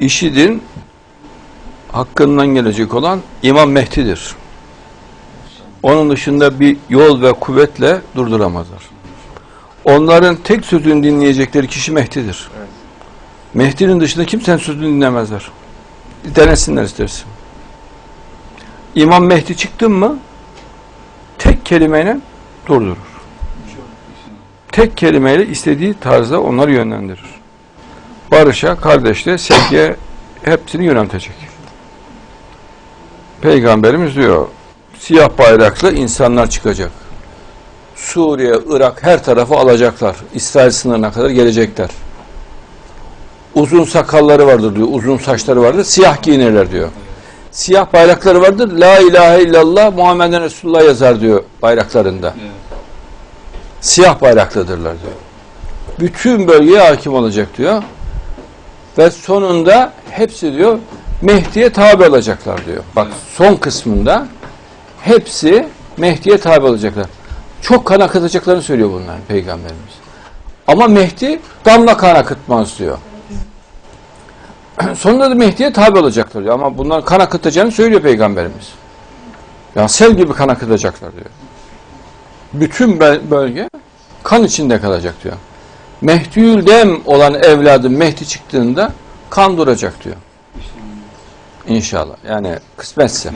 İşidin hakkından gelecek olan İmam Mehdi'dir. Onun dışında bir yol ve kuvvetle durduramazlar. Onların tek sözünü dinleyecekleri kişi Mehdi'dir. Mehdi'nin dışında kimsenin sözünü dinlemezler. Denesinler istersin. İmam Mehdi çıktın mı tek kelimeyle durdurur. Tek kelimeyle istediği tarzda onları yönlendirir. Barışa, kardeşliğe, sevgiye hepsini yöneltecek. Peygamberimiz diyor, siyah bayraklı insanlar çıkacak. Suriye, Irak her tarafı alacaklar. İsrail sınırına kadar gelecekler. Uzun sakalları vardır diyor, uzun saçları vardır, siyah giyinirler diyor. Siyah bayrakları vardır, La ilahe illallah Muhammeden Resulullah yazar diyor bayraklarında. Siyah bayraklıdırlar diyor. Bütün bölgeye hakim olacak diyor. Ve sonunda hepsi diyor Mehdi'ye tabi olacaklar diyor. Bak son kısmında hepsi Mehdi'ye tabi olacaklar. Çok kan akıtacaklarını söylüyor bunlar peygamberimiz. Ama Mehdi damla kan akıtmaz diyor. Sonunda da Mehdi'ye tabi olacaklar diyor. Ama bunlar kan akıtacağını söylüyor peygamberimiz. Yani sel gibi kan akıtacaklar diyor. Bütün bölge kan içinde kalacak diyor. Mehdiyül dem olan evladım Mehdi çıktığında kan duracak diyor. İnşallah. Yani kısmetse.